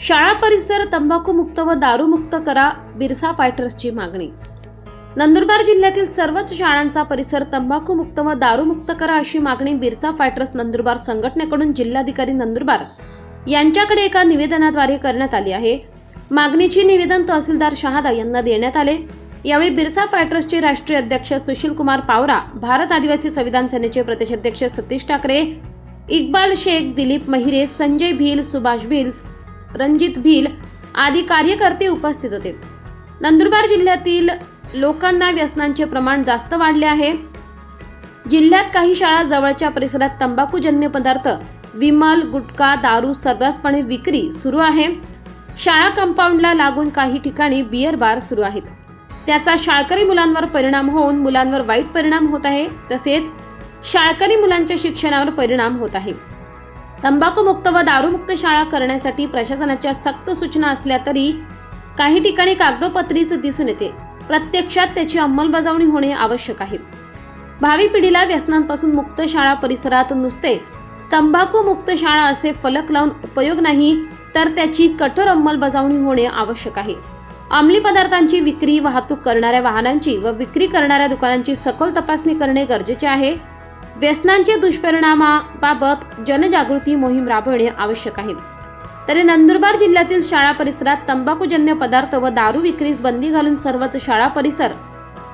शाळा परिसर तंबाखूमुक्त व दारूमुक्त करा बिरसा फायटर्सची मागणी. नंदुरबार जिल्ह्यातील सर्वच शाळांचा परिसर तंबाखूमुक्त व दारूमुक्त करा अशी मागणी बिरसा फायटर्स नंदुरबार संघटनेकडून जिल्हाधिकारी नंदुरबार यांच्याकडे एका निवेदनाद्वारे करण्यात आली आहे. मागणीची निवेदन तहसीलदार शहादा यांना देण्यात आले. यावेळी बिरसा फायटर्सचे राष्ट्रीय अध्यक्ष सुशील कुमार पावरा भारत आदिवासी संविधान सेनेचे प्रदेशाध्यक्ष सतीश ठाकरे इक्बाल शेख दिलीप महिरे संजय भील सुभाष भील रणजित भील आदी कार्यकर्ते उपस्थित होते. नंदुरबार जिल्ह्यातील लोकांना व्यसनांचे प्रमाण जास्त वाढले आहे. जिल्ह्यात काही शाळा जवळच्या परिसरात तंबाखूजन्य पदार्थ विमल गुटखा दारू सर्रासपणे विक्री सुरू आहे. शाळा कंपाऊंडला लागून काही ठिकाणी बियर बार सुरू आहेत. त्याचा शाळकरी मुलांवर परिणाम होऊन मुलांवर वाईट परिणाम होत आहे. तसेच शाळकरी मुलांच्या शिक्षणावर परिणाम होत आहे. तंबाखूमुक्त व दारूमुक्त शाळा करण्यासाठी प्रशासनाच्या सक्त सूचना असल्या तरी काही ठिकाणी कागदोपत्रीच दिसून येते. प्रत्यक्षात त्याची अंमलबजावणी होणे आवश्यक आहे. भावी पिढीला व्यसनांपासून मुक्त शाळा परिसरात नुसते तंबाखू मुक्त शाळा असे फलक लावून उपयोग नाही तर त्याची कठोर अंमलबजावणी होणे आवश्यक आहे. अंमली पदार्थांची विक्री वाहतूक करणाऱ्या वाहनांची व विक्री करणाऱ्या दुकानांची सखोल तपासणी करणे गरजेचे आहे. व्यसनांचे दुष्परिणामाबाबत जनजागृती मोहीम राबवणे आवश्यक आहे. तरी नंदुरबार जिल्ह्यातील शाळा परिसरात तंबाखूजन्य पदार्थ व दारू विक्रीस बंदी घालून सर्वच शाळा परिसर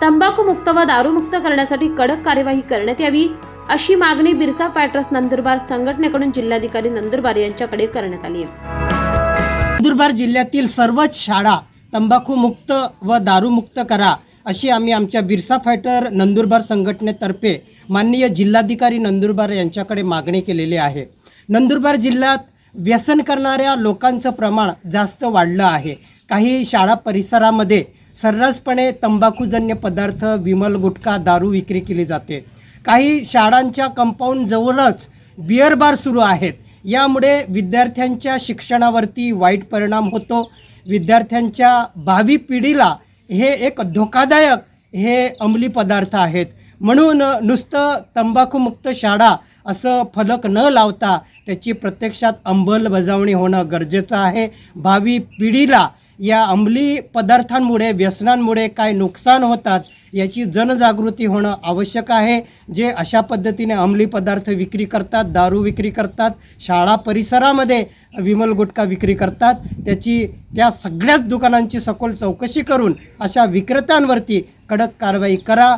तंबाखूमुक्त व दारूमुक्त करण्यासाठी कडक कार्यवाही करण्यात यावी अशी मागणी बिरसा पॅट्रस नंदुरबार संघटनेकडून जिल्हाधिकारी नंदुरबार यांच्याकडे करण्यात आली नंदुरबार जिल्ह्यातील सर्वच शाळा तंबाखूमुक्त व दारूमुक्त करा अशी आम्ही आमच्या विरसा फायटर नंदुरबार संघटनेतर्फे माननीय जिल्हाधिकारी नंदुरबार यांच्याकडे मागणी केलेली आहे. नंदुरबार जिल्ह्यात व्यसन करणाऱ्या लोकांचं प्रमाण जास्त वाढलं आहे. काही शाळा परिसरामध्ये सर्रासपणे तंबाखूजन्य पदार्थ विमल गुटखा दारू विक्री केली जाते. काही शाळांच्या कंपाऊंड जवळच बिअर बार सुरू आहेत. यामुळे विद्यार्थ्यांच्या शिक्षणावरती वाईट परिणाम होतो. विद्यार्थ्यांच्या भावी पिढीला हे एक धोकादायक हे अंमली पदार्थ आहेत. म्हणून नुसतं तंबाखूमुक्त शाळा असं फलक न लावता त्याची प्रत्यक्षात अंमलबजावणी होणं गरजेचं आहे. भावी पिढीला या अंमली पदार्थांमुळे व्यसनांमुळे काय नुकसान होतात याची जनजागृती होणं आवश्यक आहे. जे अशा पद्धतीने अंमली पदार्थ विक्री करतात दारू विक्री करतात शाळा परिसरामध्ये विमल गुटखा विक्री करतात त्याची त्या सगळ्याच दुकानांची सखोल चौकशी करून अशा विक्रेत्यांवरती कडक कारवाई करा.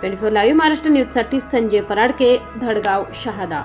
ट्वेंटी फोर लाईव्ह महाराष्ट्र न्यूजसाठी संजय पराडके धडगाव शहादा.